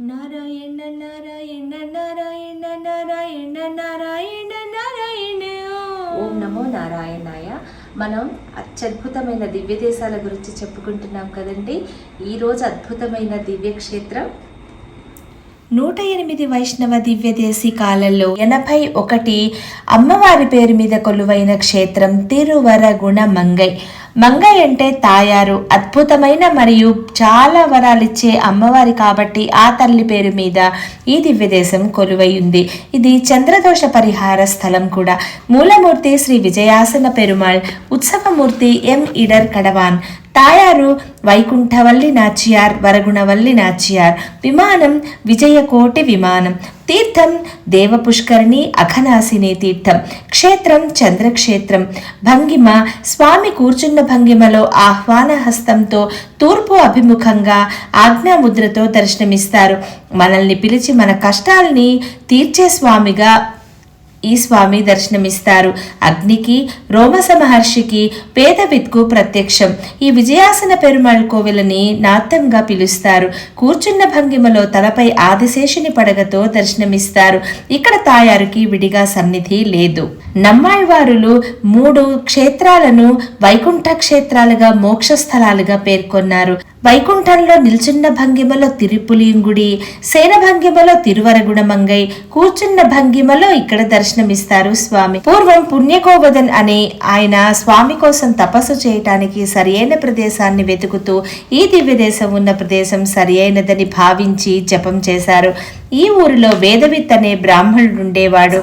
నారాయణ నారాయణ నారాయణ నారాయణ నారాయణ నారాయణ. ఓం నమో నారాయణాయ. మనం అత్యద్భుతమైన దివ్య దేశాల గురించి చెప్పుకుంటున్నాం కదండి. ఈరోజు అద్భుతమైన దివ్యక్షేత్రం. నూట ఎనిమిది వైష్ణవ దివ్య దేశికాలలో ఎనభై ఒకటి అమ్మవారి పేరు మీద కొలువైన క్షేత్రం తిరువరగుణ మంగై మంగై అంటే తాయారు అద్భుతమైన మరియు చాలా వరాలిచ్చే అమ్మవారి కాబట్టి ఆ తల్లి పేరు మీద ఈ దివ్యదేశం కొలువై ఉంది ఇది చంద్రదోష పరిహార స్థలం కూడా. మూలమూర్తి శ్రీ విజయాసన పెరుమాళ్ ఉత్సవమూర్తి ఎం ఇడర్ కడవాన్ తాయారు వైకుంఠవల్లి నాచియార్ వరగుణవల్లి నాచియార్. విమానం విజయకోటి విమానం. తీర్థం దేవపుష్కరిణి అఘనాశిని తీర్థం. క్షేత్రం చంద్రక్షేత్రం. భంగిమ స్వామి కూర్చున్న భంగిమలో ఆహ్వాన హస్తంతో తూర్పు అభిముఖంగా ఆజ్ఞాముద్రతో దర్శనమిస్తారు. మనల్ని పిలిచి మన కష్టాల్ని తీర్చే స్వామిగా ఈ స్వామి దర్శనమిస్తారు. అగ్నికి రోమస మహర్షికి పేదవిద్కు ప్రత్యక్షం. ఈ విజయాసన పెరుమాళ్ కోవిలని నాత్యంగా పిలుస్తారు. కూర్చున్న భంగిమలో తలపై ఆదిశేషుని పడగతో దర్శనమిస్తారు. ఇక్కడ తాయారుకి విడిగా సన్నిధి లేదు. నమ్మాయివారులు మూడు క్షేత్రాలను వైకుంఠ క్షేత్రాలుగా మోక్ష స్థలాలుగా పేర్కొన్నారు. వైకుంఠంలో నిల్చున్న భంగిమలో తిరుపులింగుడి సేన భంగిమలో తిరువరగుణమంగై కూర్చున్న భంగిమలో ఇక్కడ దర్శనమిస్తారు స్వామి. పూర్వం పుణ్యకోవదన్ అనే ఆయన స్వామి కోసం తపస్సు చేయటానికి సరియైన ప్రదేశాన్ని వెతుకుతూ ఈ దివ్య దేశం ఉన్న ప్రదేశం సరియైనదని భావించి జపం చేశారు. ఈ ఊరిలో వేదవిత్ అనే బ్రాహ్మణుడు ఉండేవాడు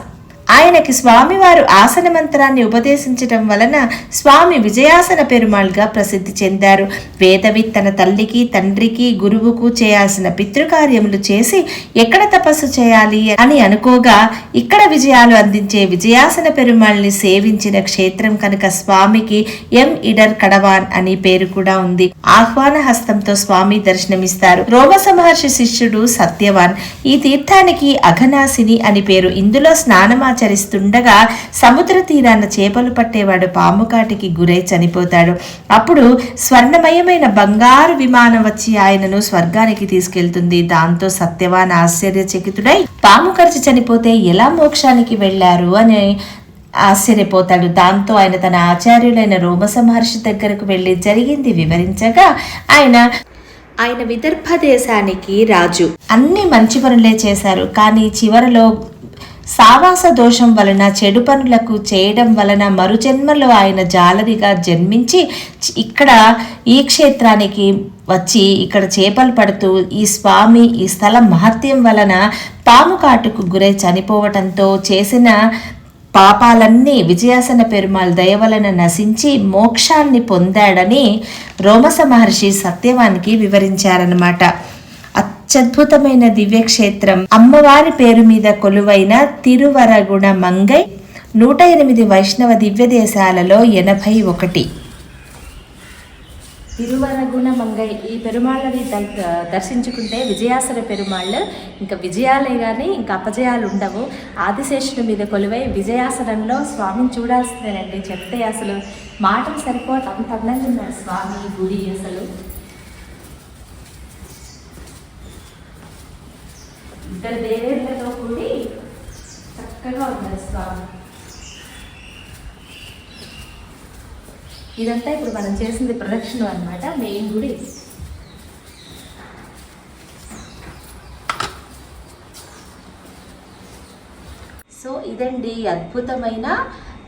ఆయనకి స్వామివారు ఆసన మంత్రాన్ని ఉపదేశించటం వలన స్వామి విజయాసన పెరుమాళ్గా ప్రసిద్ధి చెందారు. వేదవి తన తల్లికి తండ్రికి గురువుకు చేయాల్సిన పితృకార్యములు చేసి ఎక్కడ తపస్సు చేయాలి అని అనుకోగా ఇక్కడ విజయాలు అందించే విజయాసన పెరుమాళ్ని సేవించిన క్షేత్రం కనుక స్వామికి ఎం. ఇడర్ కడవాన్ అని పేరు కూడా ఉంది. ఆహ్వాన హస్తంతో స్వామి దర్శనమిస్తారు. రోమస మహర్షి శిష్యుడు సత్యవాన్ ఈ తీర్థానికి అఘనాశిని అని పేరు. ఇందులో స్నానమాచరిస్తుండగా సముద్ర తీరాన చేపలు పట్టేవాడు పాము కాటికి గురై చనిపోతాడు. అప్పుడు స్వర్ణమయమైన బంగారు విమానం వచ్చి ఆయనను స్వర్గానికి తీసుకెళ్తుంది. దాంతో సత్యవాన్ ఆశ్చర్యచకితుడై పాము ఖర్చు చనిపోతే ఎలా మోక్షానికి వెళ్ళారు? అని ఆశ్చర్యపోతాడు. దాంతో ఆయన తన ఆచార్యులైన రోమస మహర్షి దగ్గరకు వెళ్ళి జరిగింది వివరించగా ఆయన ఆయన విదర్భ దేశానికి రాజు. అన్ని మంచి పనులే చేశారు. కానీ చివరిలో సావాస దోషం వలన చెడు పనులకు చేయడం వలన మరుజన్మలో ఆయన జాలరిగా జన్మించి ఇక్కడ ఈ క్షేత్రానికి వచ్చి ఇక్కడ చేపలు పడుతూ ఈ స్వామి ఈ స్థల మహత్యం వలన పాము కాటుకు గురై చనిపోవటంతో చేసిన పాపాలన్నీ విజయాసన పెరుమాళ్ దయ వలన నశించి మోక్షాన్ని పొందాడని రోమస మహర్షి సత్యవానికి వివరించారనమాట అత్యద్భుతమైన దివ్యక్షేత్రం. అమ్మవారి పేరు మీద కొలువైన తిరువరగుణ మంగై నూట ఎనిమిది వైష్ణవ దివ్య దేశాలలో ఎనభై ఒకటి. తిరువరగుణ మంగై ఈ పెరుమాళ్ళని ద- దర్శించుకుంటే విజయాసర పెరుమాళ్ళు ఇంకా విజయాలే కానీ ఇంకా అపజయాలు ఉండవు. ఆదిశేషుని మీద కొలువై విజయాసనంలో స్వామిని చూడాల్సిందేనండి. చెప్తే అసలు మాటలు సరిపోవట్లేదు అంత అందంగా స్వామి గుడి అసలు. ఇద్దరు దేవేంద్రతో కూడి చక్కగా ఉన్నారు స్వామి. ఇదంతా ఇప్పుడు మనం చేసింది ప్రదక్షిణ అన్నమాట మెయిన్ గుడి. సో ఇదండి అద్భుతమైన